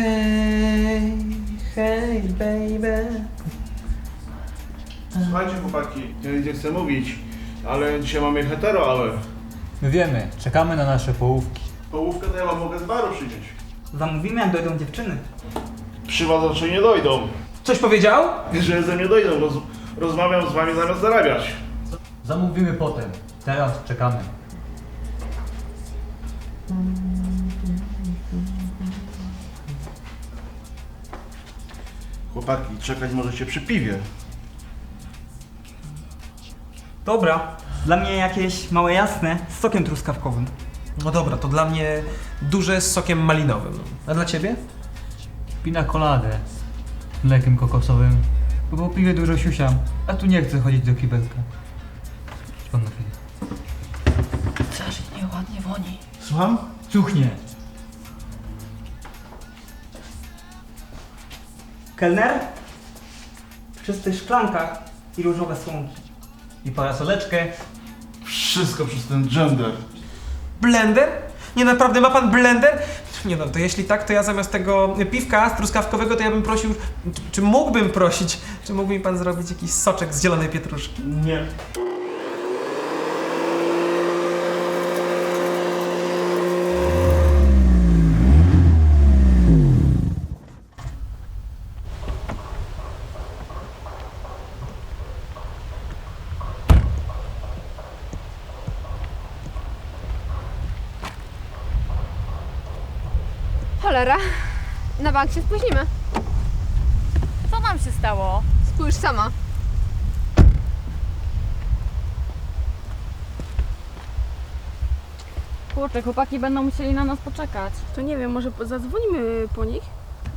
Hej, hej, baby. Słuchajcie chłopaki, ja nic nie chcę mówić, ale dzisiaj mamy hetero, ale My wiemy, czekamy na nasze połówki. połówkę to ja wam mogę z baru przynieść. Zamówimy, jak dojdą dziewczyny. Przy was raczej nie dojdą. Coś powiedział? Że ze mnie dojdą, roz, rozmawiam z wami zamiast zarabiać. Zamówimy potem. Teraz czekamy. Chłopaki, czekać możecie przy piwie. Dobra. Dla mnie jakieś małe jasne z sokiem truskawkowym. No dobra, to dla mnie duże z sokiem malinowym. A dla ciebie? Pina coladę z mlekiem kokosowym. Bo po piwie dużo siusiam, a tu nie chcę chodzić do kibelka. Idź Pan na chwilę. Strasznie ładnie woni. Słucham? Cuchnie. Kelner? W czystych szklankach i różowe słomki. I parasoleczkę. Wszystko przez ten gender. Blender? Nie, naprawdę ma pan blender? Nie no, to jeśli tak, to ja zamiast tego piwka z truskawkowego, to ja bym prosił, czy, czy mógłbym prosić, czy mógłby mi pan zrobić jakiś soczek z zielonej pietruszki? Nie. Cholera, na bank się spóźnimy. Co wam się stało? Spójrz sama. Kurczę, chłopaki będą musieli na nas poczekać. To nie wiem, może po- zadzwonimy po nich?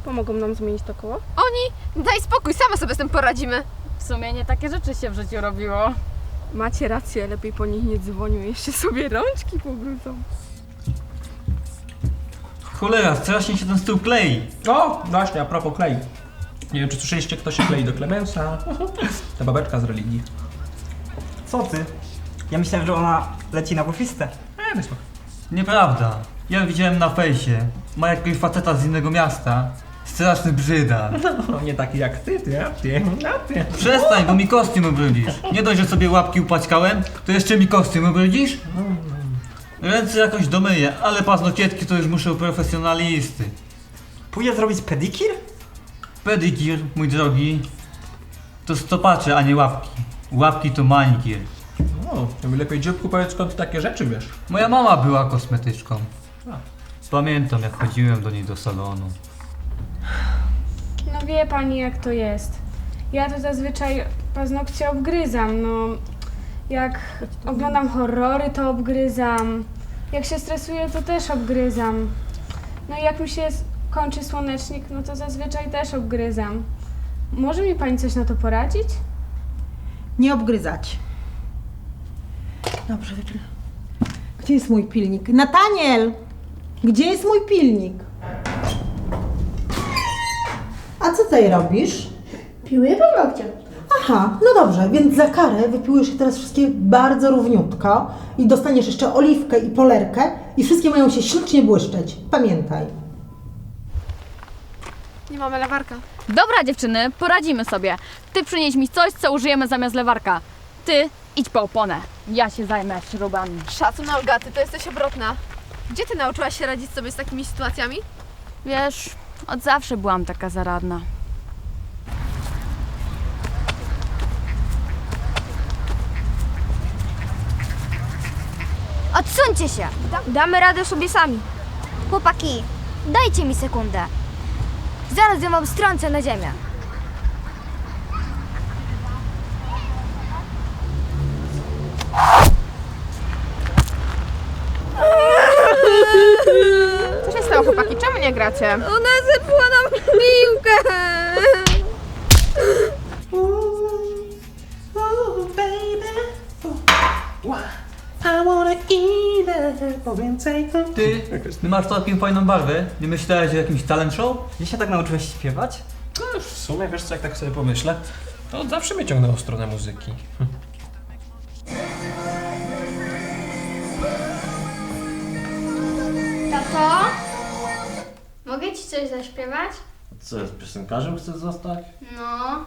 Pomogą nam zmienić to koło? Oni, daj spokój, same sobie z tym poradzimy. W sumie nie takie rzeczy się w życiu robiło. Macie rację, lepiej po nich nie dzwonią, jeszcze sobie rączki pobrudzą. Cholera, strasznie się ten stół klei. O, właśnie, a propos klei. Nie wiem, czy słyszeliście, kto się klei do Klemensa? Ta babeczka z religii. Co ty? Ja myślałem, że ona leci na wofistę. E, daj spokój. Nieprawda. Ja widziałem na fejsie. Ma jakiegoś faceta z innego miasta. Straszny brzyda. No, nie taki jak ty, ty, a ty, a ty. Przestań, bo mi kostium ubrudzisz. Nie dość, że sobie łapki upaćkałem, to jeszcze mi kostium ubrudzisz? Ręce jakoś domyję, ale paznocietki to już muszę u profesjonalisty. Pójdę zrobić pedikir? Pedikir, mój drogi, to stopacze, a nie łapki. Łapki to manikir. No, to mi lepiej dzióbku powiedz, skąd ty takie rzeczy wiesz. Moja mama była kosmetyczką. Pamiętam, jak chodziłem do niej do salonu. No wie pani jak to jest. Ja to zazwyczaj paznokcie obgryzam, no. Jak oglądam horrory, to obgryzam. Jak się stresuję, to też obgryzam. No i jak mi się kończy słonecznik, no to zazwyczaj też obgryzam. Może mi pani coś na to poradzić? Nie obgryzać. Dobrze, wypil. Gdzie jest mój pilnik? Nataniel! Gdzie jest mój pilnik? A co tutaj robisz? Piłuję paznokcie. Aha, no dobrze, więc za karę wypiłujesz je teraz wszystkie bardzo równiutko i dostaniesz jeszcze oliwkę i polerkę i wszystkie mają się ślicznie błyszczeć. Pamiętaj. Nie mamy lewarka. Dobra dziewczyny, poradzimy sobie. Ty przynieś mi coś, co użyjemy zamiast lewarka. Ty idź po oponę. Ja się zajmę śrubami. Szacun Olgaty, to jesteś obrotna. Gdzie ty nauczyłaś się radzić sobie z takimi sytuacjami? Wiesz, od zawsze byłam taka zaradna. Odsuńcie się! Damy radę sobie sami. Chłopaki, dajcie mi sekundę. Zaraz ją obstrącę na ziemię. Co się stało, chłopaki? Czemu nie gracie? Ona zepła nam piłkę! Ty, ty masz całkiem fajną barwę. Nie myślałeś o jakimś talent show? Gdzie się tak nauczyłeś śpiewać? No, w sumie, wiesz co, jak tak sobie pomyślę, to zawsze mnie ciągnęło w stronę muzyki. Tato? Mogę ci coś zaśpiewać? Co jest, piosenkarzem chcesz zostać? No.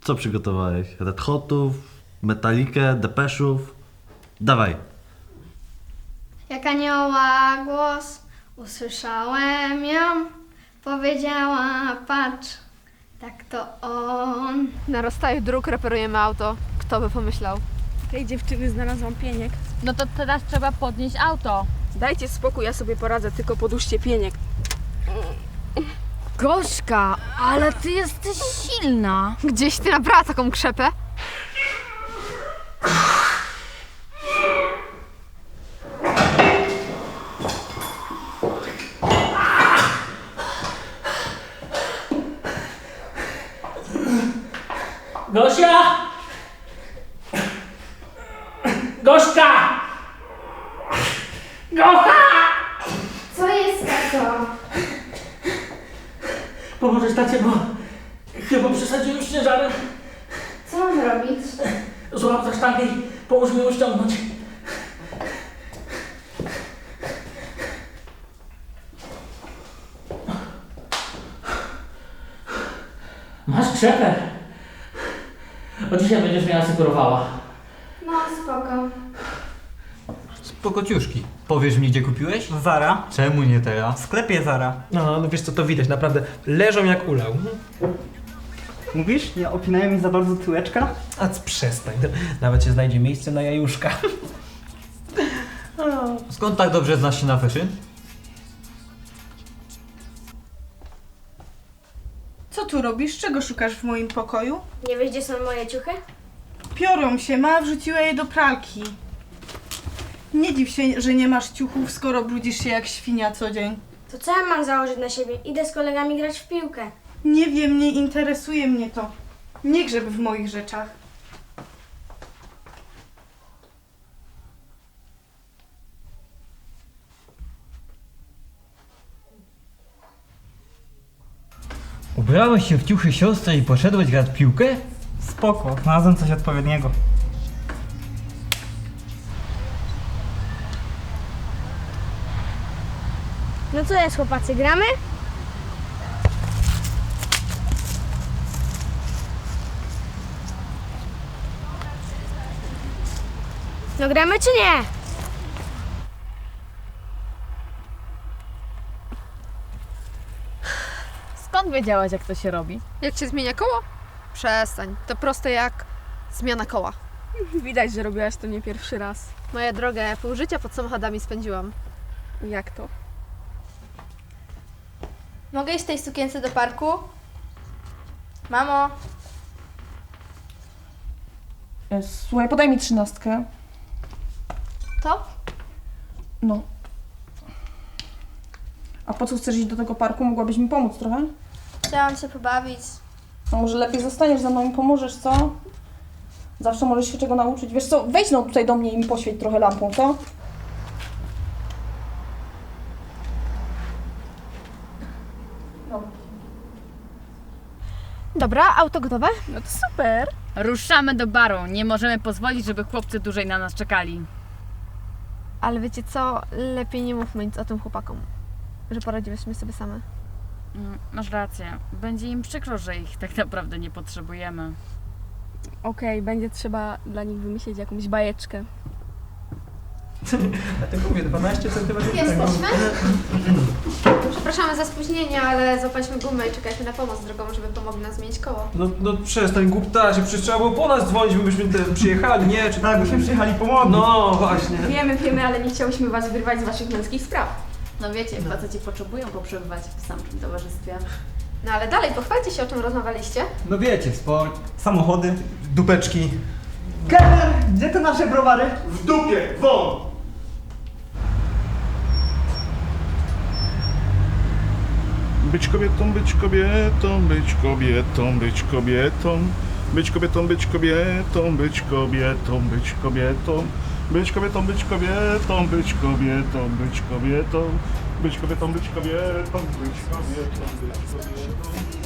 Co przygotowałeś? Red Hotów, Metalikę, Depeszów? Dawaj. Jak anioła głos usłyszałem ją, powiedziała patrz, tak to on. Na rozstaju dróg reperujemy auto. Kto by pomyślał? Tej dziewczyny znalazłam pieniek. No to teraz trzeba podnieść auto. Dajcie spokój, ja sobie poradzę, tylko podłóżcie pieniek. Gośka, ale ty jesteś silna. Gdzieś ty nabrała taką krzepę? Gosia! Gośka! Gocha! Co jest tato? Pomożesz tacie, bo chyba przesadziłem z ciężarem. Co mam robić? Złap za sztangę i pomóż mi ją ściągnąć. Masz krzepę. Od dzisiaj będziesz mnie asekurowała. No spoko. Spokociuszki. Powiesz mi, gdzie kupiłeś? Zara. Czemu nie teraz? W sklepie Zara. No, no wiesz co, to widać, naprawdę leżą jak ulał. Mówisz? Nie opinają mi za bardzo tyłeczka? A c- przestań, nawet się znajdzie miejsce na jajuszka. Skąd tak dobrze znasz się na fashion? Co tu robisz? Czego szukasz w moim pokoju? Nie wiesz, gdzie są moje ciuchy? Piorą się, ma wrzuciła je do pralki. Nie dziw się, że nie masz ciuchów, skoro brudzisz się jak świnia co dzień. To co ja mam założyć na siebie? Idę z kolegami grać w piłkę. Nie wiem, nie interesuje mnie to. Nie grzeb w moich rzeczach. Ubrałeś się w ciuchy siostry i poszedłeś grać w piłkę? Spoko, znalazłem coś odpowiedniego. No co jest, chłopacy, gramy? No gramy czy nie? Skąd wiedziałaś, jak to się robi? Jak się zmienia koło? Przestań. To proste jak zmiana koła. Widać, że robiłaś to nie pierwszy raz. Moja droga, ja pół życia pod samochodami spędziłam. Jak to? Mogę iść w tej sukience do parku? Mamo, E, Słuchaj, podaj mi trzynastkę. to? No. A po co chcesz iść do tego parku? Mogłabyś mi pomóc trochę? Chciałam się pobawić. A może lepiej zostaniesz ze mną i pomożesz, co? Zawsze możesz się czego nauczyć. Wiesz co, wejdź no tutaj do mnie i mi poświeć trochę lampą, co? Dobra, auto gotowe? No to super. Ruszamy do baru. Nie możemy pozwolić, żeby chłopcy dłużej na nas czekali. Ale wiecie co? Lepiej nie mówmy nic o tym chłopakom. Że poradziłyśmy sobie same. Mm, Masz rację. Będzie im przykro, że ich tak naprawdę nie potrzebujemy. Okej, będzie trzeba dla nich wymyślić jakąś bajeczkę. Dlatego mówię, 12 cm. Jesteśmy? Przepraszamy za spóźnienie, ale złapaliśmy gumę i czekaliśmy na pomoc drogową, żeby pomogli nam zmienić koło. No, no przestań głuptasie, przecież trzeba było po nas dzwonić, my byśmy te przyjechali, nie? Czy... Tak, byśmy przyjechali pomogli. No właśnie. Wiemy, wiemy, ale nie chciałyśmy was wyrwać z waszych męskich spraw. No wiecie, faceci potrzebują poprzebywać w samym towarzystwie. No ale dalej, pochwalcie się, o czym rozmawialiście. No wiecie, sport. Samochody. Dupeczki. Kelner, gdzie te nasze browary? W dupie, won! Być kobietą, być kobietą, być kobietą, być kobietą. Być kobietą, być kobietą, być kobietą, być kobietą. Być kobietą, być kobietą, być kobietą, być kobietą. Być kobietą, być kobietą, być kobietą, być kobietą.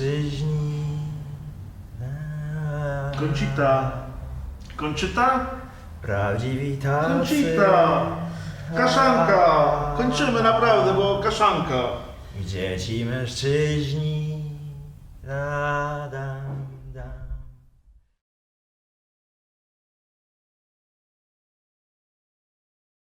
Mężczyźni? Koncita. Kończyta? Prawdziwi tacy. Koncita. Kaszanka. Kończymy naprawdę, bo kaszanka. Gdzie ci mężczyźni? Ladam.